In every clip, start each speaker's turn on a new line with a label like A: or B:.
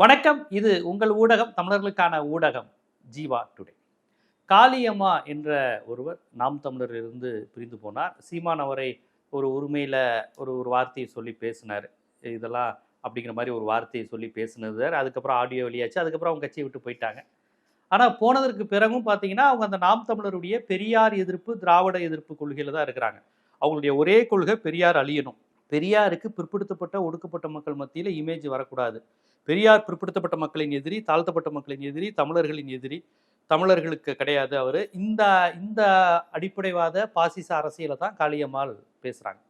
A: வணக்கம். இது உங்கள் ஊடகம் தமிழர்களுக்கான ஊடகம் ஜீவா டுடே. காளியம்மா என்ற ஒருவர் நாம் தமிழர் இருந்து பிரிந்து போனார். சீமான் அவரை ஒரு உரிமையில் ஒரு ஒரு வார்த்தையை சொல்லி பேசினார். இதெல்லாம் அப்படிங்கிற மாதிரி ஒரு வார்த்தையை சொல்லி பேசினது அதுக்கப்புறம் ஆடியோ வெளியாச்சு. அதுக்கப்புறம் அவங்க கட்சியை விட்டு போயிட்டாங்க. ஆனால் போனதற்கு பிறகும் பார்த்தீங்கன்னா அவங்க அந்த நாம் தமிழருடைய பெரியார் எதிர்ப்பு திராவிட எதிர்ப்பு கொள்கையில் தான் இருக்கிறாங்க. அவங்களுடைய ஒரே கொள்கை பெரியார் அழியணும். பெரியாருக்கு பிற்படுத்தப்பட்ட ஒடுக்கப்பட்ட மக்கள் மத்தியில் இமேஜ் வரக்கூடாது. பெரியார் பிற்படுத்தப்பட்ட மக்களின் எதிரி தாழ்த்தப்பட்ட மக்களின் எதிரி தமிழர்களின் எதிரி. தமிழர்களுக்கு கிடையாது அவர். இந்த இந்த அடிப்படைவாத பாசிச அரசியலை தான் காளியம்மாள் பேசுகிறாங்க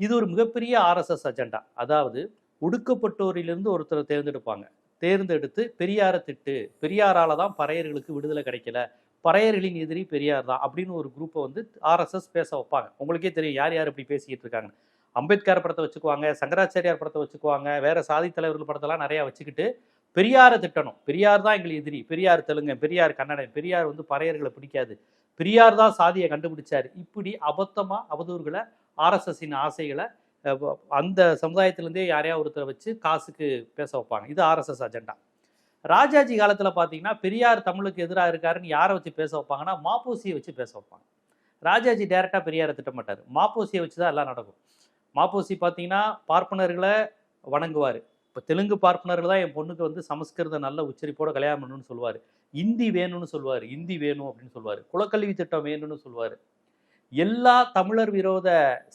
A: இது ஒரு மிகப்பெரிய ஆர்எஸ்எஸ் அஜெண்டா. அதாவது ஒடுக்கப்பட்டோரிலிருந்து ஒருத்தரை தேர்ந்தெடுப்பாங்க. தேர்ந்தெடுத்து பெரியாரை திட்டு பெரியாரால் தான் பறையர்களுக்கு விடுதலை கிடைக்கல பறையர்களின் எதிரி பெரியார் தான் அப்படின்னு ஒரு குரூப்பை வந்து ஆர்எஸ்எஸ் பேச வைப்பாங்க. உங்களுக்கே தெரியும் யார் யார் இப்படி பேசிக்கிட்டு இருக்காங்க அம்பேத்கர் படத்தை வச்சுக்குவாங்க சங்கராச்சாரியார் படத்தை வச்சுக்குவாங்க வேற சாதி தலைவர்கள் படத்தெல்லாம் நிறையா வச்சுக்கிட்டு பெரியாரை திட்டணும். பெரியார் தான் எங்களுக்கு எதிரி. பெரியார் தெலுங்கு பெரியார் கன்னடன் பெரியார் வந்து பறையர்களை பிடிக்காது. பெரியார் தான் சாதியை கண்டுபிடிச்சார். இப்படி அபத்தமாக அவதூறுகளை ஆர்எஸ்எஸ்ஸின் ஆசைகளை அந்த சமுதாயத்திலேருந்தே யாரையா ஒருத்தரை வச்சு காசுக்கு பேச வைப்பாங்க. இது ஆர்எஸ்எஸ் அஜெண்டா. ராஜாஜி காலத்தில் பார்த்தீங்கன்னா பெரியார் தமிழுக்கு எதிராக இருக்காருன்னு யாரை வச்சு பேச வைப்பாங்கன்னா மாப்போசியை வச்சு பேச வைப்பாங்க. ராஜாஜி டேரெக்டாக பெரியாரை திட்டமாட்டார். மாப்போசியை வச்சு தான் எல்லாம் நடக்கும். மாப்போசி பார்த்தீங்கன்னா பார்ப்பனர்களை வணங்குவார். இப்போ தெலுங்கு பார்ப்பனர்கள் தான் என் பொண்ணுக்கு வந்து சமஸ்கிருத நல்ல உச்சரிப்போட கல்யாணம் பண்ணணும்னு சொல்லுவார். இந்தி வேணும்னு சொல்லுவார். இந்தி வேணும் அப்படின்னு சொல்லுவார். குலக்கல்வி திட்டம் வேணும்னு சொல்லுவார். எல்லா தமிழர் விரோத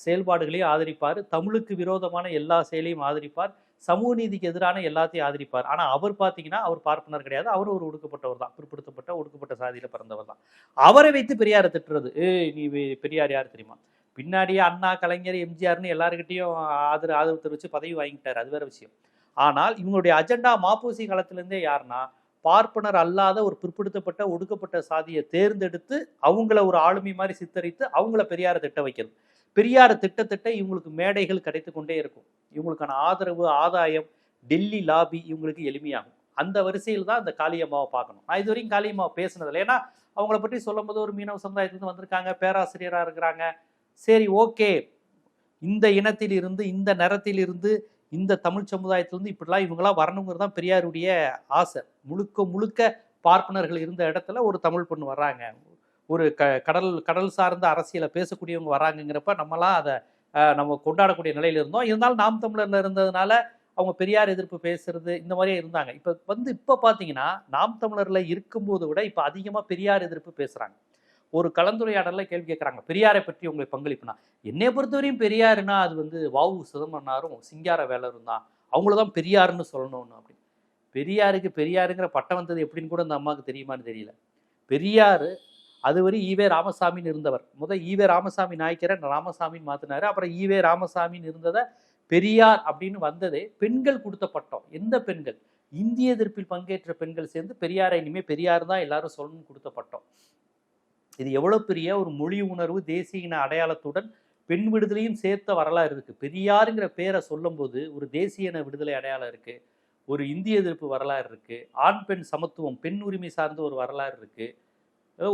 A: செயல்பாடுகளையும் ஆதரிப்பார். தமிழுக்கு விரோதமான எல்லா செயலையும் ஆதரிப்பார். சமூக நீதிக்கு எதிரான எல்லாத்தையும் ஆதரிப்பார். ஆனால் அவர் பார்த்தீங்கன்னா அவர் பார்ப்பனர் கிடையாது. அவர் ஒரு ஒடுக்கப்பட்டவர் தான். பிற்படுத்தப்பட்ட ஒடுக்கப்பட்ட சாதியில் பிறந்தவர் தான். அவரை வைத்து பெரியாரை திட்டுறது. ஏய் நீ பெரியார் யார் தெரியுமா? பின்னாடியே அண்ணா கலைஞர் எம்ஜிஆர்னு எல்லாருக்கிட்டையும் ஆதரவு ஆதரவு தெரிவித்து பதவி வாங்கிட்டார் அது வேற விஷயம். ஆனால் இவங்களுடைய அஜெண்டா மாப்பூசி காலத்திலேருந்தே யாருன்னா பார்ப்பனர் அல்லாத ஒரு பிற்படுத்தப்பட்ட ஒடுக்கப்பட்ட சாதியை தேர்ந்தெடுத்து அவங்கள ஒரு ஆளுமை மாதிரி சித்தரித்து அவங்கள பெரியாரை திட்ட வைக்கிறது பெரியாரை திட்டத்திட்ட இவங்களுக்கு மேடைகள் கிடைத்து கொண்டே இருக்கும். இவங்களுக்கான ஆதரவு ஆதாயம் டெல்லி லாபி இவங்களுக்கு எளிமையாகும். அந்த வரிசையில் தான் இந்த காளியம்மாவை பார்க்கணும். நான் இது வரைக்கும் காளியம்மாவை பேசுனதில்லை. ஏன்னா அவங்கள பற்றி சொல்லும்போது ஒரு மீனவ சமுதாயத்துலேருந்து வந்திருக்காங்க பேராசிரியராக இருக்கிறாங்க. சரி ஓகே. இந்த இனத்தில் இருந்து இந்த நிறத்திலிருந்து இந்த தமிழ் சமுதாயத்திலிருந்து இப்படிலாம் இவங்களாம் வரணுங்கிறது தான் பெரியாருடைய ஆசை. முழுக்க முழுக்க பார்ப்பனர்கள் இருந்த இடத்துல ஒரு தமிழ் பொண்ணு வர்றாங்க. ஒரு க கடல் கடல் சார்ந்த அரசியலை பேசக்கூடியவங்க வராங்கங்கிறப்ப நம்மலாம் அதை நம்ம கொண்டாடக்கூடிய நிலையில் இருந்தோம். இருந்தாலும் நாம் தமிழரில் இருந்ததுனால அவங்க பெரியார் எதிர்ப்பு பேசுறது இந்த மாதிரியே இருந்தாங்க. இப்போ வந்து இப்போ பார்த்தீங்கன்னா நாம் தமிழரில் இருக்கும்போது விட இப்போ அதிகமாக பெரியார் எதிர்ப்பு பேசுகிறாங்க ஒரு கலந்துரையாடலில் கேள்வி கேட்குறாங்க பெரியாரை பற்றி உங்களை பங்களிப்புனா? என்னை பொறுத்தவரையும் பெரியாருன்னா அது வந்து வாவு சிதம்பரனாரும் சிங்கார வேலரும் தான். அவங்கள தான் பெரியாருன்னு சொல்லணும்னு அப்படின்னு பெரியாருக்கு பெரியாருங்கிற பட்டம் வந்தது எப்படின்னு கூட அந்த அம்மாவுக்கு தெரியுமான்னு தெரியல. பெரியார் அதுவரை ஈவே ராமசாமின்னு இருந்தவர். முதல் ஈவே ராமசாமி நாய்க்கரை ராமசாமின்னு மாத்தினாரு. அப்புறம் ஈவே ராமசாமின்னு இருந்ததை பெரியார் அப்படின்னு வந்ததே பெண்கள் கொடுத்த பட்டம். எந்த பெண்கள்? இந்திய எதிர்ப்பில் பங்கேற்ற பெண்கள் சேர்ந்து பெரியாரை இனிமேல் பெரியார் தான் எல்லாரும் சொல்லணும்னு கொடுத்த பட்டம். இது எவ்வளோ பெரிய ஒரு மொழி உணர்வு தேசிய இன அடையாளத்துடன் பெண் விடுதலையும் சேர்த்த வரலாறு இருக்குது பெரியாருங்கிற பேரை சொல்லும்போது ஒரு தேசிய இன விடுதலை அடையாளம் இருக்குது ஒரு இந்திய எதிர்ப்பு வரலாறு இருக்குது ஆண் பெண் சமத்துவம் பெண் உரிமை சார்ந்த ஒரு வரலாறு இருக்குது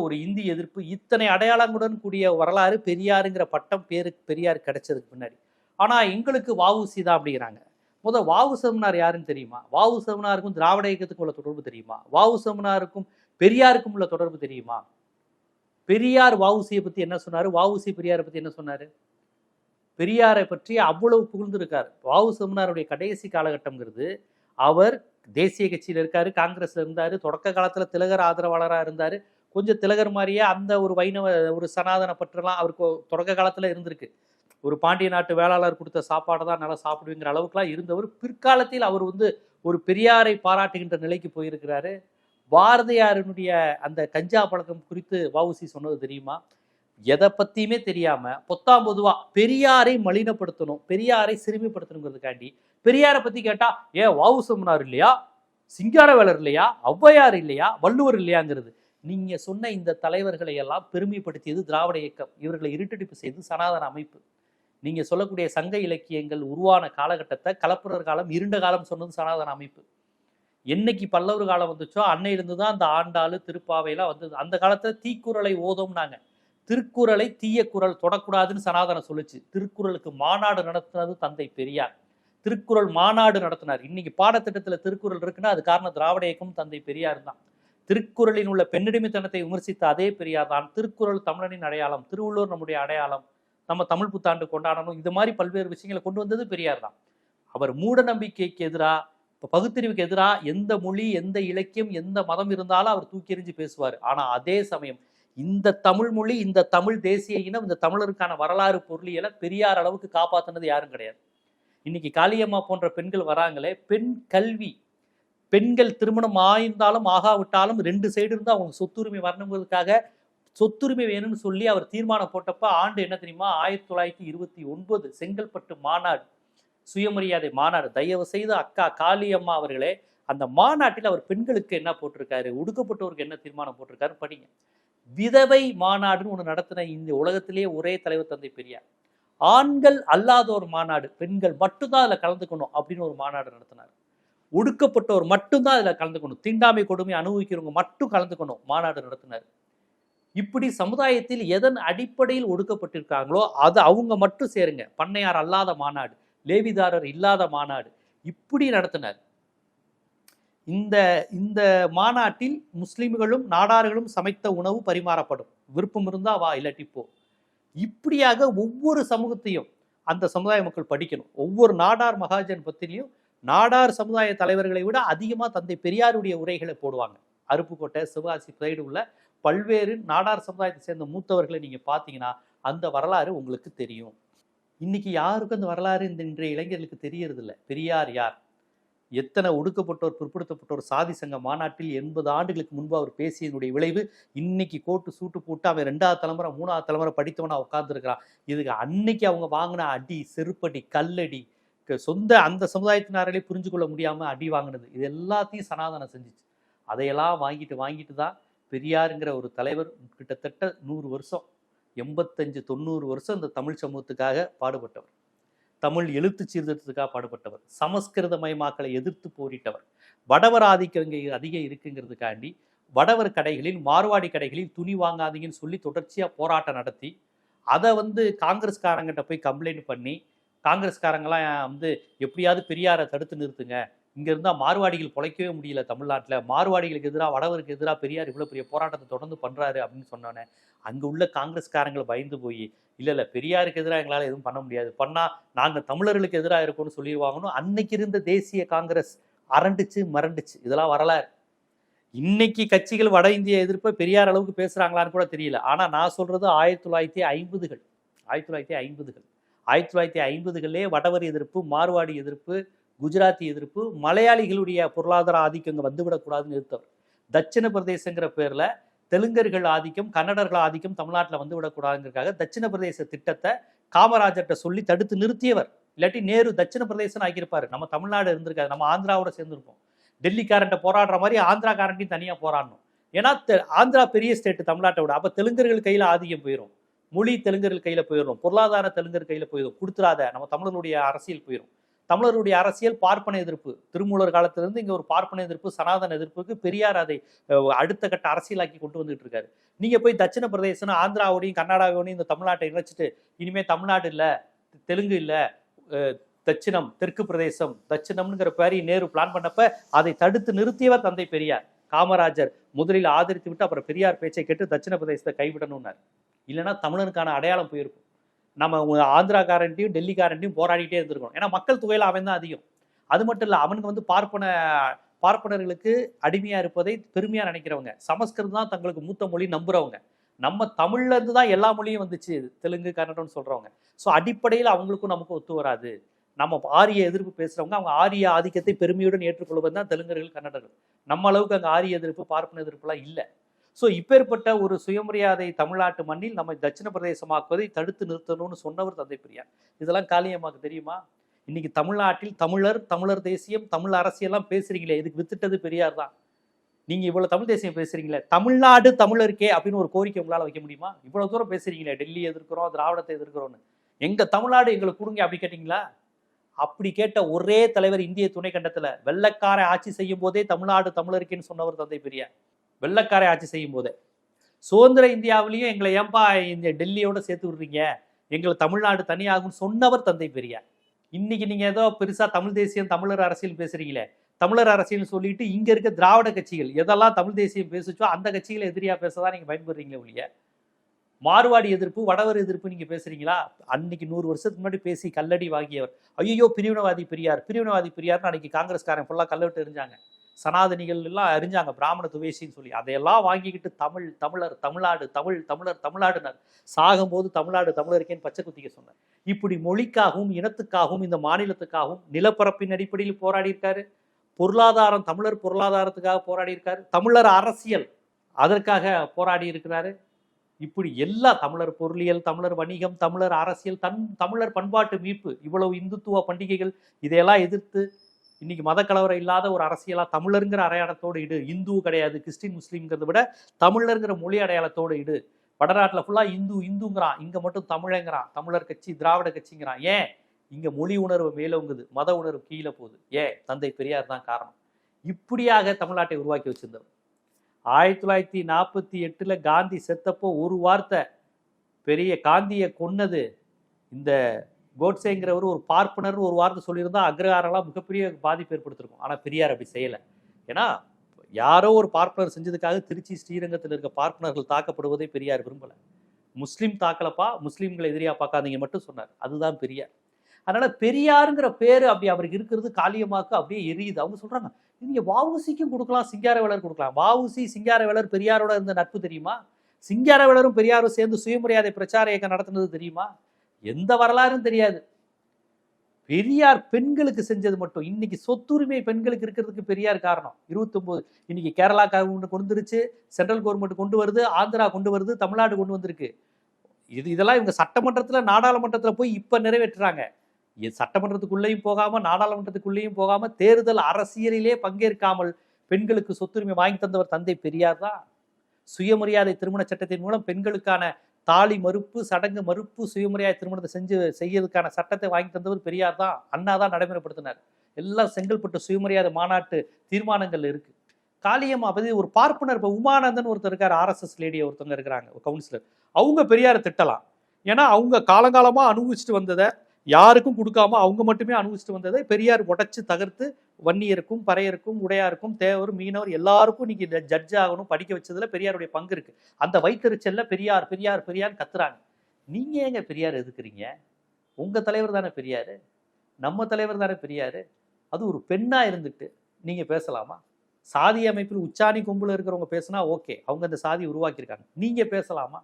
A: ஒரு இந்திய எதிர்ப்பு இத்தனை அடையாளங்களுடன் கூடிய வரலாறு பெரியாருங்கிற பட்டம் பேருக்கு பெரியார் கிடைச்சதுக்கு முன்னாடி ஆனால் எங்களுக்கு வாவுசி தான் அப்படிங்கிறாங்க. முதல் வாவு செமினார் யாருன்னு தெரியுமா? வாவு செமினாருக்கும் திராவிட இயக்கத்துக்கும் உள்ள தொடர்பு தெரியுமா? வாவு செமினாருக்கும் பெரியாருக்கும் உள்ள தொடர்பு தெரியுமா? பெரியார் வாவுசியை பற்றி என்ன சொன்னார்? வாவுசி பெரியாரை பற்றி என்ன சொன்னார்? பெரியாரை பற்றி அவ்வளவு புகழ்ந்திருக்கார். வாவு செமினாருடைய கடைசி காலகட்டம்ங்கிறது அவர் தேசிய கட்சியில் இருக்கார் காங்கிரஸில் இருந்தார் தொடக்க காலத்தில் திலகர் ஆதரவாளராக இருந்தார். கொஞ்சம் திலகர் மாதிரியே அந்த ஒரு வைணவ ஒரு சனாதன பற்றெல்லாம் அவருக்கு தொடக்க காலத்தில் இருந்திருக்கு. ஒரு பாண்டிய நாட்டு வேளாளர் கொடுத்த சாப்பாடை தான் நல்லா சாப்பிடுங்கிற அளவுக்குலாம் இருந்தவர். பிற்காலத்தில் அவர் வந்து ஒரு பெரியாரை பாராட்டுகின்ற நிலைக்கு போயிருக்கிறாரு. பாரதியாரினுடைய அந்த கஞ்சா பழக்கம் குறித்து வவுசி சொன்னது தெரியுமா? எதை பற்றியுமே தெரியாமல் பொத்தாம் பொதுவாக பெரியாரை மலினப்படுத்தணும் பெரியாரை சிறுமிப்படுத்தணுங்கிறதுக்காண்டி பெரியாரை பற்றி கேட்டால் ஏன் வாவு சொன்னார் இல்லையா? சிங்காரவேலர் இல்லையா? ஔவையார் இல்லையா? வள்ளுவர் இல்லையாங்கிறது. நீங்கள் சொன்ன இந்த தலைவர்களை எல்லாம் பெருமைப்படுத்தியது திராவிட இயக்கம். இவர்களை இருட்டடிப்பு செய்து சனாதன அமைப்பு. நீங்கள் சொல்லக்கூடிய சங்க இலக்கியங்கள் உருவான காலகட்டத்தை கலப்புரர் காலம் இருண்ட காலம் சொன்னது சனாதன அமைப்பு. என்னைக்கு பல்லவர் காலம் வந்துச்சோ அன்னையிலிருந்து தான் அந்த ஆண்டாளு திருப்பாவையெல்லாம் வந்தது. அந்த காலத்தில் தீக்குறளை ஓதோம்னாங்க. திருக்குறளை தீய தொடக்கூடாதுன்னு சனாதனம் சொல்லுச்சு. திருக்குறளுக்கு மாநாடு நடத்தினது தந்தை பெரியார். திருக்குறள் மாநாடு நடத்தினார். இன்னைக்கு பாடத்திட்டத்தில் திருக்குறள் இருக்குன்னா அது காரணம் திராவிட இயக்கம் தந்தை பெரியார் தான். திருக்குறளின் உள்ள பெண்ணடிமைத்தனத்தை விமர்சித்த அதே பெரியார் தான். திருக்குறள் தமிழனின் அடையாளம் திருவள்ளுவர் நம்முடைய அடையாளம் நம்ம தமிழ் புத்தாண்டு கொண்டாடணும் இது மாதிரி பல்வேறு விஷயங்களை கொண்டு வந்தது பெரியார் தான். அவர் மூட நம்பிக்கைக்கு எதிராக இப்போ பகுத்தறிவுக்கு எதிராக எந்த மொழி எந்த இலக்கியம் எந்த மதம் இருந்தாலும் அவர் தூக்கி எறிஞ்சு பேசுவார். ஆனால் அதே சமயம் இந்த தமிழ் மொழி இந்த தமிழ் தேசிய இனம் இந்த தமிழருக்கான வரலாறு பொருளியலை பெரியார் அளவுக்கு காப்பாற்றினது யாரும் கிடையாது. இன்னைக்கு காளியம்மா போன்ற பெண்கள் வராங்களே பெண் கல்வி பெண்கள் திருமணம் ஆயிருந்தாலும் ஆகாவிட்டாலும் ரெண்டு சைடு இருந்து அவங்க சொத்துரிமை வரணுங்கிறதுக்காக சொத்துரிமை வேணும்னு சொல்லி அவர் தீர்மானம் போட்டப்ப ஆண்டு என்ன தெரியுமா? ஆயிரத்தி தொள்ளாயிரத்தி இருபத்தி ஒன்பது செங்கல்பட்டு மாநாடு. சுயமரியாதை மாநாடு. தயவு செய்து அக்கா காளியம்மா அவர்களே அந்த மாநாட்டில் அவர் பெண்களுக்கு என்ன போட்டிருக்காரு ஒடுக்கப்பட்டவருக்கு என்ன தீர்மானம் போட்டிருக்காரு படிங்க. விதவை மாநாடுன்னு ஒன்று நடத்தின இந்த உலகத்திலேயே ஒரே தலைவர் தந்தை பெரியார். ஆண்கள் அல்லாத ஒரு மாநாடு பெண்கள் மட்டும்தான் அதில் கலந்துக்கணும் அப்படின்னு ஒரு மாநாடு நடத்தினார். ஒடுக்கப்பட்டோர் மட்டும்தான் அதில் கலந்துக்கணும். தீண்டாமை கொடுமை அனுபவிக்கிறவங்க மட்டும் கலந்துக்கணும் மாநாடு நடத்தினார். இப்படி சமுதாயத்தில் எதன் அடிப்படையில் ஒடுக்கப்பட்டிருக்காங்களோ அது அவங்க மட்டும் சேருங்க. பண்ணையார் அல்லாத மாநாடு. லேவிதாரர் இல்லாத மாநாடு. இப்படி நடத்தினார். இந்த இந்த மாநாட்டில் முஸ்லிம்களும் நாடார்களும் சமைத்த உணவு பரிமாறப்படும். விருப்பம் இருந்தா வா இல்லாட்டி போ. இப்படியாக ஒவ்வொரு சமூகத்தையும் அந்த சமுதாய மக்கள் படிக்கணும். ஒவ்வொரு நாடார் மகாஜன் பத்திலையும் நாடார் சமுதாய தலைவர்களை விட அதிகமாக தந்தை பெரியாருடைய உரைகளை போடுவாங்க. அருப்புக்கோட்டை சிவகாசி பிரைடு உள்ள பல்வேறு நாடார் சமுதாயத்தை சேர்ந்த மூத்தவர்களை நீங்கள் பார்த்தீங்கன்னா அந்த வரலாறு உங்களுக்கு தெரியும். இன்னைக்கு யாருக்கும் அந்த வரலாறு இந்த இன்றைய இளைஞர்களுக்கு தெரியறதில்ல. பெரியார் யார்? எத்தனை ஒடுக்கப்பட்டோர் பிற்படுத்தப்பட்டோர் சாதி சங்க மாநாட்டில் எண்பது ஆண்டுகளுக்கு முன்பு அவர் பேசியதனுடைய விளைவு இன்னைக்கு கோட்டு சூட்டு போட்டு அவன் ரெண்டாவது தலைமுறை மூணாவது தலைமுறை படித்தவனா உட்காந்துருக்கிறான் இதுக்கு அன்னைக்கு அவங்க வாங்கின அடி செருப்படி கல்லடி க- சொந்த அந்த சமுதாயத்தினாரே புரிஞ்சு கொள்ள முடியாம அடி வாங்கினது. இது எல்லாத்தையும் சனாதனம் செஞ்சுச்சு. அதையெல்லாம் வாங்கிட்டு வாங்கிட்டு தான் பெரியாருங்கிற ஒரு தலைவர் கிட்டத்தட்ட நூறு வருஷம் எண்பத்தஞ்சு தொண்ணூறு வருஷம் இந்த தமிழ் சமூகத்துக்காக பாடுபட்டவர். தமிழ் எழுத்து சீர்திருத்தத்துக்காக பாடுபட்டவர். சமஸ்கிருதமயமாக்கலை எதிர்த்து போரிட்டவர். வடவர் ஆதிக்கங்க அதிகம் இருக்குங்கிறதுக்காண்டி வடவர் கடைகளில் மார்வாடி கடைகளில் துணி வாங்காதீங்கன்னு சொல்லி தொடர்ச்சியாக போராட்டம் நடத்தி அதை வந்து காங்கிரஸ்காரங்கிட்ட போய் கம்ப்ளைண்ட் பண்ணி காங்கிரஸ்காரங்களாம் வந்து எப்படியாவது பெரியாரை தடுத்து நிறுத்துங்க. இங்கே இருந்தால் மார்வாடிகள் பொழைக்கவே முடியல தமிழ்நாட்டில். மார்வாடிகளுக்கு எதிராக வடவருக்கு எதிராக பெரியார் இவ்வளோ பெரிய போராட்டத்தை தொடர்ந்து பண்ணுறாரு அப்படின்னு சொன்னோன்னே அங்கே உள்ள காங்கிரஸ்காரங்களை பயந்து போய் இல்லை இல்லை பெரியாருக்கு எதிராக எங்களால் எதுவும் பண்ண முடியாது. பண்ணால் நாங்கள் தமிழர்களுக்கு எதிராக இருக்கோம்னு சொல்லிடுவாங்கன்னு அன்னைக்கு இருந்த தேசிய காங்கிரஸ் அரண்டுச்சு மரண்டுச்சு. இதெல்லாம் வரலாறு. இன்னைக்கு கட்சிகள் வட இந்திய எதிர்ப்பை பெரியார் அளவுக்கு பேசுகிறாங்களான்னு கூட தெரியல. ஆனால் நான் சொல்கிறது ஆயிரத்தி தொள்ளாயிரத்தி ஐம்பதுகள். ஆயிரத்தி தொள்ளாயிரத்தி ஐம்பதுகள். ஆயிரத்தி தொள்ளாயிரத்தி ஐம்பதுகளிலே வடவர் எதிர்ப்பு மார்வாடி எதிர்ப்பு குஜராத்தி எதிர்ப்பு மலையாளிகளுடைய பொருளாதார ஆதிக்கம் இங்கே வந்துவிடக்கூடாதுன்னு நிறுத்தவர் தட்சிண பிரதேசங்கிற பேரில் தெலுங்கர்கள் ஆதிக்கம் கன்னடர்கள் ஆதிக்கம் தமிழ்நாட்டில் வந்து விடக்கூடாதுங்கிறதுக்காக தட்சிண பிரதேச திட்டத்தை காமராஜர்கிட்ட சொல்லி தடுத்து நிறுத்தியவர். இல்லாட்டி நேரு தட்சிண பிரதேசம் ஆக்கியிருப்பாரு நம்ம தமிழ்நாடு இருந்திருக்காது. நம்ம ஆந்திராவோட சேர்ந்திருப்போம். டெல்லிக்காரன்ட்ட போராடுற மாதிரி ஆந்திராக்காரன்ட்டையும் தனியாக போராடணும். ஏன்னா தெ- ஆந்திரா பெரிய ஸ்டேட் தமிழ்நாட்டை விட. அப்போ தெலுங்கர்கள் கையில் ஆதிக்கம் போயிடும் மொழி தெலுங்கர்கள் கையில் போயிடும் பொருளாதார தெலுங்கர் கையில் போயிடும் கொடுத்துடாத. நம்ம தமிழர்களுடைய அரசியல் போயிடும் தமிழருடைய அரசியல் பார்ப்பன எதிர்ப்பு. திருமூலர் காலத்திலிருந்து இங்கே ஒரு பார்ப்பன எதிர்ப்பு சனாதன எதிர்ப்புக்கு பெரியார் அதை அடுத்த கட்ட அரசியலாக்கி கொண்டு வந்துட்டு இருக்காரு நீங்கள் போய் தட்சிண பிரதேசம் ஆந்திராவோடையும் கர்நாடகாவோடையும் இந்த தமிழ்நாட்டை இணைச்சிட்டு இனிமே தமிழ்நாடு இல்லை தெலுங்கு இல்லை தட்சிணம் தெற்கு பிரதேசம் தட்சிணம்ங்கிற பேரி நேரு பிளான் பண்ணப்ப அதை தடுத்து நிறுத்தியவர் தந்தை பெரியார் காமராஜர். முதலில் ஆதரித்து விட்டு அப்புறம் பெரியார் பேச்சை கேட்டு தட்சிண பிரதேசத்தை கைவிடணும்னார். இல்லைன்னா தமிழனுக்கான அடையாளம் போயிருக்கும். நம்ம ஆந்திராக்காரன்ட்டையும் டெல்லிக்காரன்ட்டையும் போராடிட்டே இருந்திருக்கணும். ஏன்னா மக்கள் தொகையில் அவன் தான் அதிகம். அது மட்டும் இல்லை அவனுக்கு வந்து பார்ப்பன பார்ப்பனர்களுக்கு அடிமையாக இருப்பதை பெருமையாக நினைக்கிறவங்க. சமஸ்கிருதம் தான் தங்களுக்கு மூத்த மொழி நம்புகிறவங்க நம்ம தமிழ்ல இருந்து தான் எல்லா மொழியும் வந்துச்சு. தெலுங்கு கன்னடம்னு சொல்கிறவங்க ஸோ அடிப்படையில் அவங்களுக்கும் நமக்கும் ஒத்து வராது. நம்ம ஆரிய எதிர்ப்பு பேசுகிறவங்க அவங்க ஆரிய ஆதிக்கத்தை பெருமையுடன் ஏற்றுக்கொள்வது தான் தெலுங்கர்கள் கன்னடர்கள் நம்ம அளவுக்கு அங்கே ஆரிய எதிர்ப்பு பார்ப்பன எதிர்ப்புலாம் இல்லை. ஸோ இப்பேற்பட்ட ஒரு சுயமரியாதை தமிழ்நாட்டு மண்ணில் நம்ம தட்சிண பிரதேசமாக்குவதை தடுத்து நிறுத்தணும்னு சொன்னவர் தந்தை பெரியார். இதெல்லாம் காளியம்மாக்கு தெரியுமா? இன்னைக்கு தமிழ்நாட்டில் தமிழர் தமிழர் தேசியம் தமிழ் அரசியெல்லாம் பேசுறீங்களே இதுக்கு வித்துட்டது பெரியார் தான். நீங்க இவ்வளவு தமிழ் தேசியம் பேசுறீங்களே தமிழ்நாடு தமிழருக்கே அப்படின்னு ஒரு கோரிக்கை உங்களால வைக்க முடியுமா? இவ்வளவு தூரம் பேசுறீங்களே டெல்லி எதிர்க்கிறோம் திராவிடத்தை எதிர்க்கிறோம்னு. எங்க தமிழ்நாடு எங்களுக்கு கொடுங்க அப்படி கேட்டீங்களா? அப்படி கேட்ட ஒரே தலைவர் இந்திய துணை கண்டத்துல வெள்ளக்கார ஆட்சி செய்யும் போதே தமிழ்நாடு தமிழருக்கேன்னு சொன்னவர் தந்தை பெரியார். வெள்ளக்காரை ஆட்சி செய்யும் போது. சுதந்திர இந்தியாவிலையும் எங்களை ஏன்பா இந்த டெல்லியோட சேர்த்து விடுறீங்க? எங்களை தமிழ்நாடு தனியாகும்னு சொன்னவர் தந்தை பெரியார். இன்னைக்கு நீங்க ஏதோ பெருசா தமிழ் தேசியம் தமிழர் அரசியல் பேசுறீங்களே. தமிழர் அரசியல் சொல்லிட்டு இங்க இருக்க திராவிட கட்சிகள் எதெல்லாம் தமிழ் தேசியம் பேசுச்சோ அந்த கட்சிகளை எதிரியா பேசதான் நீங்க பயன்படுறீங்களே ஒழிய. மார்வாடி எதிர்ப்பு வடவர் எதிர்ப்பு நீங்க பேசுறீங்களா? அன்னைக்கு நூறு வருஷத்துக்கு முன்னாடி பேசி கல்லடி வாங்கியவர். ஐயோ பிரிவினவாதி பெரியார் பிரிவினவாதி பெரியார்னு அன்னைக்கு காங்கிரஸ்காரன் ஃபுல்லா கல்லவிட்டு எரிஞ்சாங்க சனாதனிகள் எல்லாம் அறிஞ்சாங்க பிராமண துவேசின்னு சொல்லி. அதையெல்லாம் வாங்கிக்கிட்டு தமிழ் தமிழர் தமிழ்நாடு தமிழ் தமிழர் தமிழ்நாடுனர். சாகும்போது தமிழ்நாடு தமிழருக்கேன்னு பச்சை குத்திக்க சொன்னார். இப்படி மொழிக்காகவும் இனத்துக்காகவும் இந்த மாநிலத்துக்காகவும் நிலப்பரப்பின் அடிப்படையில் போராடி இருக்காரு. பொருளாதாரம் தமிழர் பொருளாதாரத்துக்காக போராடி இருக்காரு. தமிழர் அரசியல் அதற்காக போராடி இருக்கிறாரு. இப்படி எல்லா தமிழர் பொருளியல் தமிழர் வணிகம் தமிழர் அரசியல் தன் தமிழர் பண்பாட்டு மீட்பு இவ்வளவு இந்துத்துவ பண்டிகைகள் இதையெல்லாம் எதிர்த்து இன்னைக்கு மதக்கலவரம் இல்லாத ஒரு அரசியலா தமிழருங்கிற அடையாளத்தோடு இடு. இந்து கிடையாது கிறிஸ்டின் முஸ்லீம்ங்கிறத விட தமிழருங்கிற மொழி அடையாளத்தோடு இடு. வடநாட்டில் ஃபுல்லாக இந்து இந்துங்கிறான். இங்கே மட்டும் தமிழங்கிறான். தமிழர் கட்சி திராவிட கட்சிங்கிறான். ஏன்? இங்கே மொழி உணர்வு மேலோங்குது மத உணர்வு கீழே போகுது. ஏன்? தந்தை பெரியார் தான் காரணம். இப்படியாக தமிழ்நாட்டை உருவாக்கி வச்சிருந்தவர். ஆயிரத்தி தொள்ளாயிரத்தி நாற்பத்தி எட்டில் காந்தி செத்தப்போ ஒரு வார்த்தை பெரிய காந்தியை கொன்னது இந்த கோட்ஸேங்கிறவர் ஒரு பார்ப்பனர் ஒரு வார்த்தை சொல்லியிருந்தா அக்ரஹாரம்லாம் மிகப்பெரிய பாதிப்பு ஏற்படுத்திருக்கும். ஆனால் பெரியார் அப்படி செய்யலை. ஏன்னா யாரோ ஒரு பார்ப்பனர் செஞ்சதுக்காக திருச்சி ஸ்ரீரங்கத்தில் இருக்க பார்ப்பனர்கள் தாக்கப்படுவதை பெரியார் விரும்பலை. முஸ்லீம் தாக்கலப்பா முஸ்லீம்களை எதிரியாக பார்க்காதீங்க மட்டும் சொன்னார். அதுதான் பெரியார். அதனால் பெரியாருங்கிற பேர் அப்படி அவருக்கு இருக்கிறது காளியமாக்கு அப்படியே எரியுது. அவங்க சொல்கிறாங்க நீங்கள் வாவுசிக்கும் கொடுக்கலாம் சிங்காரவேலர் கொடுக்கலாம். வாவுசி சிங்காரவேலர் பெரியாரோட இருந்த நட்பு தெரியுமா? சிங்காரவேலரும் பெரியாரும் சேர்ந்து சுயமரியாதை பிரச்சார இயக்கம் நடத்தினது தெரியுமா? எந்த வரலாறும் தெரியாது. பெரியார் பெண்களுக்கு செஞ்சது மட்டும். இன்னைக்கு சொத்துரிமை பெண்களுக்கு இருக்கிறதுக்கு பெரியார் காரணம். இருபத்தொம்போது இன்னைக்கு கேரளா கவர்மெண்ட் கொண்டு வந்துருச்சு சென்ட்ரல் கவர்மெண்ட் கொண்டு வருது ஆந்திரா கொண்டு வருது தமிழ்நாடு கொண்டு வந்திருக்கு. இது இதெல்லாம் இவங்க சட்டமன்றத்தில் நாடாளுமன்றத்தில் போய் இப்போ நிறைவேற்றுறாங்க. சட்டமன்றத்துக்குள்ளேயும் போகாமல் நாடாளுமன்றத்துக்குள்ளேயும் போகாமல் தேர்தல் அரசியலிலே பங்கேற்காமல் பெண்களுக்கு சொத்துரிமை வாங்கி தந்தவர் தந்தை பெரியார் தான். சுயமரியாதை திருமண சட்டத்தின் மூலம் பெண்களுக்கான தாலி மறுப்பு சடங்கு மறுப்பு சுயமுறையாக திருமணத்தை செஞ்சு செய்யறதுக்கான சட்டத்தை வாங்கி தந்தவர் பெரியார் தான். அண்ணா தான் நடைமுறைப்படுத்தினார். எல்லாம் செங்கல்பட்டு சுயமரியாதை மாநாட்டு தீர்மானங்கள் இருக்கு. காளியம் பத்தி ஒரு பார்ப்பனர் இப்போ உமானந்தன் ஒருத்தர் இருக்கார் ஆர்எஸ்எஸ் லேடியை ஒருத்தவங்க இருக்கிறாங்க ஒரு கவுன்சிலர் அவங்க பெரியாரை திட்டலாம். ஏன்னா அவங்க காலங்காலமாக அனுபவிச்சுட்டு வந்ததை யாருக்கும் கொடுக்காம அவங்க மட்டுமே அனுபவிச்சுட்டு வந்ததை பெரியார் உடச்சி தகர்த்து வன்னியருக்கும் பறையருக்கும் உடையாருக்கும் தேவர் மீனவர் எல்லாருக்கும் இன்னைக்கு ஜட்ஜ் ஆகணும் படிக்க வச்சதுல பெரியாருடைய பங்கு இருக்கு. அந்த வைத்தறிச்சல்ல பெரியார் பெரியார் பெரியார் கத்துறாங்க. நீங்க ஏங்க பெரியார் எதுக்குறீங்க உங்க தலைவர் தானே பெரியாரு? நம்ம தலைவர் தானே பெரியாரு? அது ஒரு பெண்ணா இருந்துட்டு நீங்க பேசலாமா? சாதி அமைப்பில் உச்சாணி கும்பல இருக்கிறவங்க பேசுனா ஓகே அவங்க அந்த சாதி உருவாக்கியிருக்காங்க. நீங்க பேசலாமா?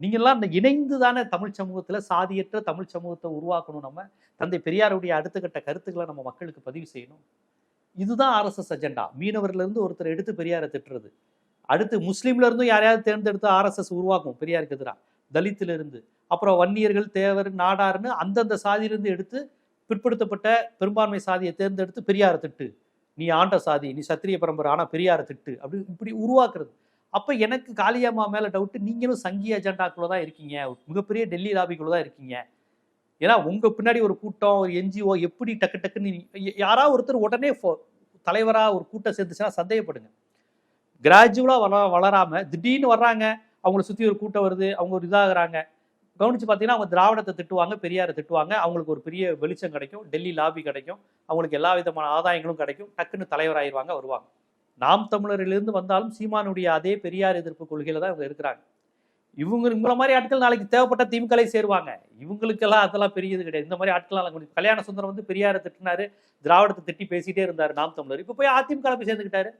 A: நீங்கள்லாம் இந்த இணைந்து தானே தமிழ் சமூகத்தில் சாதியற்ற தமிழ் சமூகத்தை உருவாக்கணும் நம்ம. தந்தை பெரியாருடைய அடுத்த கட்ட கருத்துக்களை நம்ம மக்களுக்கு பதிவு செய்யணும். இதுதான் ஆர்எஸ்எஸ் அஜெண்டா. மீனவர்லேருந்து ஒருத்தர் எடுத்து பெரியாரை திட்டுறது. அடுத்து முஸ்லீம்ல இருந்தும் யாரையாவது தேர்ந்தெடுத்து ஆர்எஸ்எஸ் உருவாக்கும் பெரியாருக்கு எதிராக தலித்திலிருந்து. அப்புறம் வன்னியர்கள் தேவர் நாடார்னு அந்தந்த சாதியிலிருந்து எடுத்து பிற்படுத்தப்பட்ட பெரும்பான்மை சாதியை தேர்ந்தெடுத்து பெரியாரை திட்டு. நீ ஆண்ட சாதி நீ சத்திரிய பரம்பரை ஆனால் பெரியாரை திட்டு. அப்படி இப்படி உருவாக்குறது. அப்போ எனக்கு காளியம்மா மேலே டவுட்டு நீங்களும் சங்கி அஜெண்டாக்குள்ளே தான் இருக்கீங்க. மிகப்பெரிய டெல்லி லாபிக்குள்ள தான் இருக்கீங்க. ஏன்னா உங்கள் பின்னாடி ஒரு கூட்டம் ஒரு என்ஜிஓ எப்படி டக்கு டக்குன்னு யாராவது ஒருத்தர் உடனே ஃபோ- ஒரு கூட்டம் சேர்ந்துச்சுன்னா சந்தேகப்படுங்க. கிராஜுவலாக வள வளராமல் திடீர்னு வர்றாங்க அவங்கள சுற்றி ஒரு கூட்டம் வருது அவங்க ஒரு இதாகிறாங்க. கவனிச்சு பார்த்தீங்கன்னா அவங்க திராவிடத்தை திட்டுவாங்க பெரியாரை திட்டுவாங்க. அவங்களுக்கு ஒரு பெரிய வெளிச்சம் கிடைக்கும் டெல்லி லாபி கிடைக்கும். அவங்களுக்கு எல்லா விதமான ஆதாயங்களும் கிடைக்கும். டக்குன்னு தலைவராயிருவாங்க வருவாங்க. நாம் தமிழரிலிருந்து வந்தாலும் சீமானுடைய அதே பெரியார் எதிர்ப்பு கொள்கையில தான் இவங்க இருக்கிறாங்க. இவங்க இவங்கள மாதிரி ஆட்கள் நாளைக்கு தேவைப்பட்ட திமுகலை சேருவாங்க. இவங்களுக்கெல்லாம் அதெல்லாம் பெரியது கிடையாது. இந்த மாதிரி ஆட்கள்லாம் கல்யாண சுந்தரம் வந்து பெரியாரை திட்டினாரு திராவிடத்தை திட்டி பேசிட்டே இருந்தார் நாம் தமிழர். இப்போ போய் அதிமுக போய் சேர்ந்துக்கிட்டாரு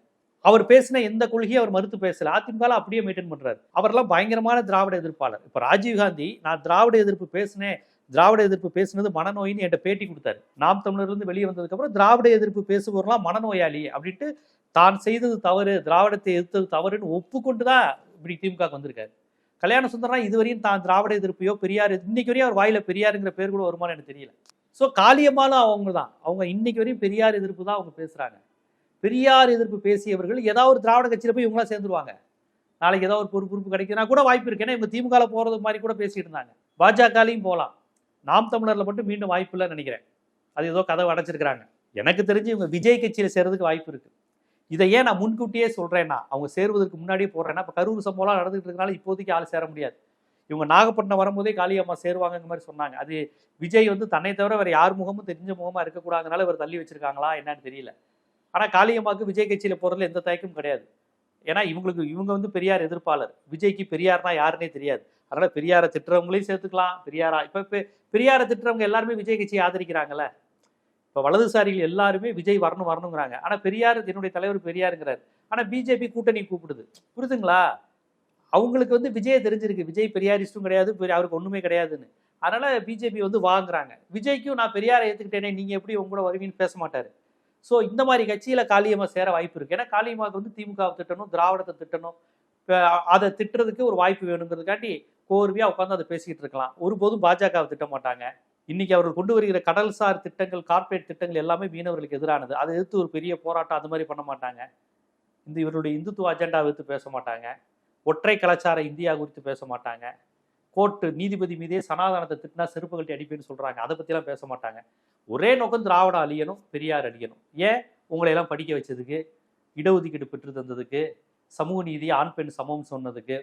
A: அவர் பேசின எந்த கொள்கையும் அவர் மறுத்து பேசல. அதிமுக அப்படியே மெயின்டைன் பண்றாரு. அவரெல்லாம் பயங்கரமான திராவிட எதிர்ப்பாளர். இப்போ ராஜீவ்காந்தி நான் திராவிட எதிர்ப்பு பேசினேன். திராவிட எதிர்ப்பு பேசுனது மனநோயின்னு என்கிட்ட பேட்டி கொடுத்தாரு. நாம் தமிழர்லேருந்து வெளியே வந்ததுக்கப்புறம் திராவிட எதிர்ப்பு பேசுபவர்லாம் மனநோயாளி அப்படின்ட்டு தான் செய்தது தவறு திராவிடத்தை எதிர்த்தது தவறுன்னு ஒப்புக்கொண்டு தான் இப்படி திமுக வந்திருக்காரு. கல்யாண சுந்தரம் இதுவரையும் தான் திராவிட எதிர்ப்பையோ பெரியார் இன்னைக்கு வரையும் அவர் வாயில பெரியாருங்கிற பேர் கூட வருமானு எனக்கு தெரியல. ஸோ காளியம்மாலும் அவங்க தான் அவங்க இன்னைக்கு வரையும் பெரியார் எதிர்ப்பு தான் அவங்க பேசுறாங்க. பெரியார் எதிர்ப்பு பேசியவர்கள் ஏதாவது ஒரு திராவிட கட்சியில போய் இவங்களாம் சேர்ந்துருவாங்க. நாளைக்கு ஏதாவது ஒரு பொறுப்பு பொறுப்பு கிடைக்குதுன்னா கூட வாய்ப்பு இருக்கு. ஏன்னா இவங்க திமுக போறது மாதிரி கூட பேசிட்டு இருந்தாங்க. பாஜகலையும் போகலாம் நாம் தமிழர்ல மட்டும் மீண்டும் வாய்ப்பு இல்லைன்னு நினைக்கிறேன். அது ஏதோ கதவை அடைச்சிருக்கிறாங்க. எனக்கு தெரிஞ்சு இவங்க விஜய் கட்சியில சேர்றதுக்கு வாய்ப்பு இருக்கு. இதை ஏன் நான் முன்கூட்டியே சொல்கிறேன்னா அவங்க சேருவதற்கு முன்னாடியே போடுறேன்னா இப்போ கரூர் சம்பவம்லாம் நடந்துகிட்டு இருக்கனால இப்போதைக்கு ஆள் சேர முடியாது. இவங்க நாகப்பட்டினம் வரும்போதே காளியம்மா சேருவாங்கங்கிற மாதிரி சொன்னாங்க. அது விஜய் வந்து தன்னை தவிர வேறு யார் முகமும் தெரிஞ்ச முகமாக இருக்கக்கூடாதுனால இவர் தள்ளி வச்சிருக்காங்களா என்னன்னு தெரியல. ஆனால் காளியம்மாவுக்கு விஜய் கட்சியில் போகிறதுல எந்த தயக்கமும் கிடையாது. ஏன்னா இவங்களுக்கு இவங்க வந்து பெரியார் எதிர்ப்பாளர். விஜய்க்கு பெரியார்னா யாருன்னே தெரியாது. அதனால் பெரியாரை திட்டுறவங்களையும் சேர்த்துக்கலாம். பெரியாரா இப்போ பெரியாரை திட்டுறவங்க எல்லாருமே விஜய் கட்சியை ஆதரிக்கிறாங்களே இப்போ வலதுசாரிகள் எல்லாருமே விஜய் வரணும் வரணுங்கிறாங்க. ஆனால் பெரியார் என்னுடைய தலைவர் பெரியாருங்கிறார். ஆனால் பிஜேபி கூட்டணி கூப்பிடுது. புரியுதுங்களா அவங்களுக்கு வந்து விஜயை தெரிஞ்சிருக்கு. விஜய் பெரியாரிஸ்டும் கிடையாது பெரிய- அவருக்கு ஒன்றுமே கிடையாதுன்னு. அதனால் பிஜேபி வந்து வாங்குறாங்க. விஜய்க்கும் நான் பெரியாரை ஏற்றுக்கிட்டேனே நீங்கள் எப்படி உங்களோட வருவீன்னு வருவீங்கன்னு பேச மாட்டார். ஸோ இந்த மாதிரி கட்சியில் காளியம்மா சேர வாய்ப்பு இருக்குது ஏன்னா காளியம்மாவுக்கு வந்து திமுக திட்டணும் திராவிடத்தை திட்டணும். அதை திட்டுறதுக்கு ஒரு வாய்ப்பு வேணுங்கிறதுக்காண்டி கோர்வையாக உட்காந்து அதை பேசிக்கிட்டு இருக்கலாம். ஒருபோதும் பாஜகவை திட்ட மாட்டாங்க. இன்னைக்கு அவர்கள் கொண்டு வருகிற கடல்சார் திட்டங்கள் கார்ப்பரேட் திட்டங்கள் எல்லாமே மீனவர்களுக்கு எதிரானது. அதை எதிர்த்து ஒரு பெரிய போராட்டம் அது மாதிரி பண்ண மாட்டாங்க. இந்த இவருடைய இந்துத்துவ அஜெண்டா எதிர்த்து பேச மாட்டாங்க. ஒற்றை கலாச்சார இந்தியா குறித்து பேச மாட்டாங்க. கோர்ட்டு நீதிபதி மீதே சனாதனத்தை திட்டினா செருப்பு கட்டி அடிப்பேன்னு சொல்கிறாங்க அதை பற்றிலாம் பேச மாட்டாங்க. ஒரே நோக்கம் திராவிட அழியணும் பெரியார் அழியணும் ஏன்? உங்களை எல்லாம் படிக்க வச்சதுக்கு இடஒதுக்கீடு பெற்று தந்ததுக்கு சமூக நீதி ஆண் பெண் சமம் சொன்னதுக்கு.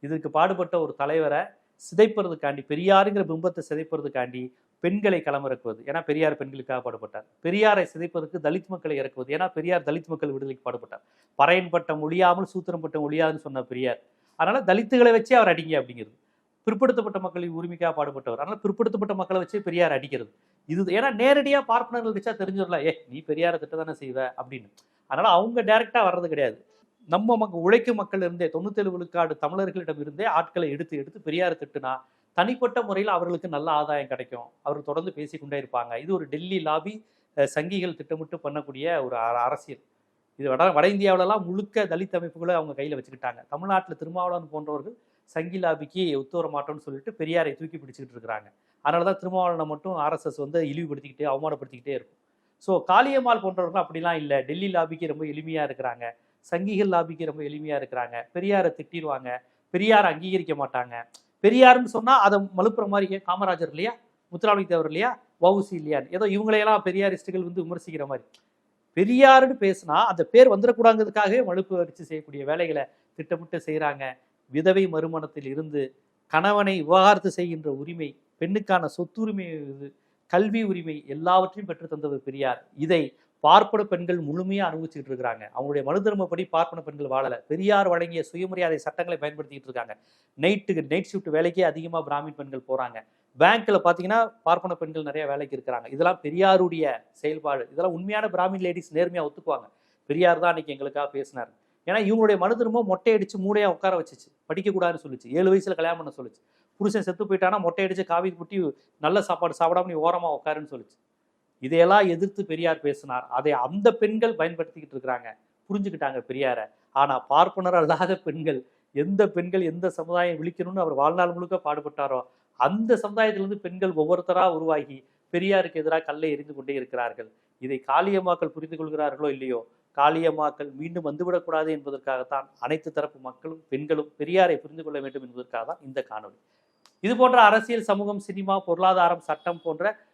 A: இதுக்கு பாடுபட்ட ஒரு தலைவரை சிதைப்பதுக்காண்டி பெரியாருங்கிற பிம்பத்தை சிதைப்பறதுக்காண்டி பெண்களை களமிறக்குவது. ஏன்னா பெரியார் பெண்களுக்காக பாடுபட்டார். பெரியாரை சிதைப்பதற்கு தலித் மக்களை இறக்குவது. ஏன்னா பெரியார் தலித் மக்கள் விடுதலைக்கு பாடுபட்டார். பறையன் பட்டம் ஒழியாமல் சூத்திரம் பட்டம் ஒழியாதுன்னு சொன்ன பெரியார். அதனால தலித்துகளை வச்சே அவர் அடிங்க அப்படிங்கிறது. பிற்படுத்தப்பட்ட மக்களின் உரிமைக்காக பாடுபட்டவர். அதனால பிற்படுத்தப்பட்ட மக்களை வச்சே பெரியார் அடிக்கிறது. இது ஏன்னா நேரடியாக பார்ப்பனர்கள் வச்சா தெரிஞ்சிடல ஏ நீ பெரியாரை திட்ட தானே செய்வ? அப்படின்னு. அதனால அவங்க டைரக்டா வர்றது கிடையாது. நம்ம மக்கள் உழைக்கும் மக்கள் இருந்தே தொண்ணூத்தேழு விழுக்காடு தமிழர்களிடம் இருந்தே ஆட்களை எடுத்து எடுத்து பெரியார் திட்டுனா தனிப்பட்ட முறையில் அவர்களுக்கு நல்ல ஆதாயம் கிடைக்கும். அவர் தொடர்ந்து பேசிக்கொண்டே இருப்பாங்க. இது ஒரு டெல்லி லாபி சங்கிகள் திட்டமிட்டு பண்ணக்கூடிய ஒரு அரசியல். இது வட வட இந்தியாவிலலாம் முழுக்க தலித் அமைப்புகளை அவங்க கையில் வச்சுக்கிட்டாங்க. தமிழ்நாட்டில் திருமாவளவன் போன்றவர்கள் சங்கி லாபிக்கு ஒத்து மாட்டோம்னு சொல்லிட்டு பெரியாரை தூக்கி பிடிச்சிக்கிட்டு இருக்கிறாங்க. அதனால தான் திருமாவளவனை மட்டும் ஆர்எஸ்எஸ் வந்து இழிவுபடுத்திக்கிட்டே அவமானப்படுத்திக்கிட்டே இருக்கும். ஸோ காளியம்மாள் போன்றவர்கள் அப்படிலாம் இல்லை. டெல்லி லாபிக்கு ரொம்ப எளிமையாக இருக்கிறாங்க. சங்கிகள் லாபிக்கு ரொம்ப எளிமையாக இருக்கிறாங்க. பெரியாரை திட்டிடுவாங்க. பெரியாரை அங்கீகரிக்க மாட்டாங்க. பெரியாருன்னு சொன்னால் அதை மலுப்புற மாதிரி காமராஜர் இல்லையா? முத்துராமலிங்க தேவர் இல்லையா? வவுசி இல்லையான்னு. ஏதோ இவங்களையெல்லாம் பெரியாரிஸ்டுகள் வந்து விமர்சிக்கிற மாதிரி. பெரியாருன்னு பேசினா அந்த பேர் வந்துடக்கூடாங்கிறதுக்காகவே மழுப்பு வரிச்சு செய்யக்கூடிய வேலைகளை திட்டமிட்டு செய்கிறாங்க விதவை மறுமணத்தில் இருந்து கணவனை விவகாரத்து செய்கின்ற உரிமை பெண்ணுக்கான சொத்துரிமை இது கல்வி உரிமை எல்லாவற்றையும் பெற்று தந்தவர் பெரியார். இதை பார்ப்பன பெண்கள் முழுமையாக அனுபவிச்சுட்டு இருக்கிறாங்க. அவங்களுடைய மனு தர்மப்படி பார்ப்பன பெண்கள் வாழலை. பெரியார் வழங்கிய சுயமரியாதை சட்டங்களை பயன்படுத்திக்கிட்டு இருக்காங்க. நைட்டுக்கு நைட் ஷிஃப்ட் வேலைக்கே அதிகமாக பிராமின் பெண்கள் போகிறாங்க பேங்க்கில் பார்த்தீங்கன்னா பார்ப்பன பெண்கள் நிறைய வேலைக்கு இருக்கிறாங்க. இதெல்லாம் பெரியாருடைய செயல்பாடு. இதெல்லாம் உண்மையான பிராமின் லேடிஸ் நேர்மையாக ஒத்துக்குவாங்க. பெரியார் தான் அன்னைக்கு எங்களுக்காக பேசினார். ஏன்னா இவங்களுடைய மனு திரும்ப மொட்டை அடிச்சு உட்கார வச்சுச்சு. படிக்கக்கூடாதுன்னு சொல்லிச்சு. ஏழு வயசில் கல்யாணம் பண்ண சொல்லுச்சு. புருஷன் செத்து போயிட்டானா மொட்டை அடிச்சு காவி புட்டி நல்ல சாப்பாடு சாப்பிடாம நீ ஓரமாக உட்காருன்னு சொல்லுச்சு. இதையெல்லாம் எதிர்த்து பெரியார் பேசினார். அதை அந்த பெண்கள் பயன்படுத்திக்கிட்டு இருக்கிறாங்க. புரிஞ்சுக்கிட்டாங்க பெரியார. ஆனா பார்ப்பனர் அல்லாத பெண்கள் எந்த பெண்கள் எந்த சமுதாயம் விழிக்கணும்னு அவர் வாழ்நாள் முழுக்க பாடுபட்டாரோ அந்த சமுதாயத்திலிருந்து பெண்கள் ஒவ்வொருத்தரா உருவாகி பெரியாருக்கு எதிராக கல்லை எரிந்து கொண்டே இருக்கிறார்கள். இதை காளியம்மாக்கள் புரிந்து கொள்கிறார்களோ இல்லையோ? காளியம்மாக்கள் மீண்டும் வந்துவிடக்கூடாது என்பதற்காகத்தான் அனைத்து தரப்பு மக்களும் பெண்களும் பெரியாரை புரிந்து கொள்ள வேண்டும் என்பதற்காக தான் இந்த காணொளி. இது போன்ற அரசியல் சமூகம் சினிமா பொருளாதாரம் சட்டம் போன்ற